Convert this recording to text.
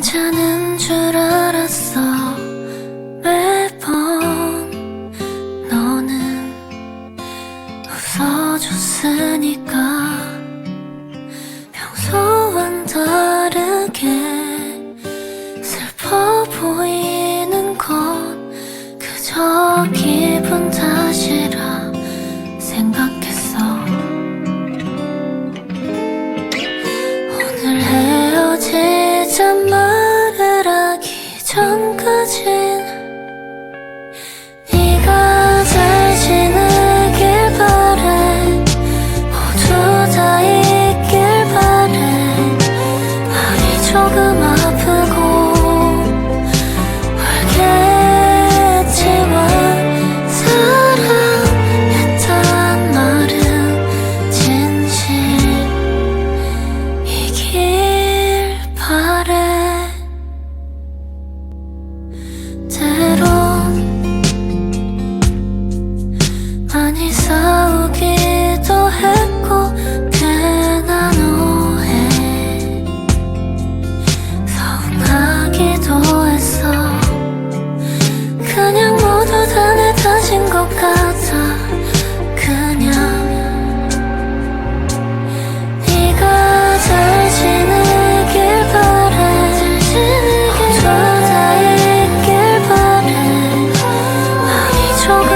괜찮은 줄 알았어 웃어줬으니까 평소와는 다르게 슬퍼 보이는 건 그저 기분 탓이라 생각했어. 오늘 헤어지자 말을 하기 전까지 많이 싸우기도 했고 괜한 오해. 서운하기도 했어. 그냥 모두 다 내 탓인 것 같아. 그냥. 네가 잘 지내길 바래. 혼자 다 있길 바래. 많이 조금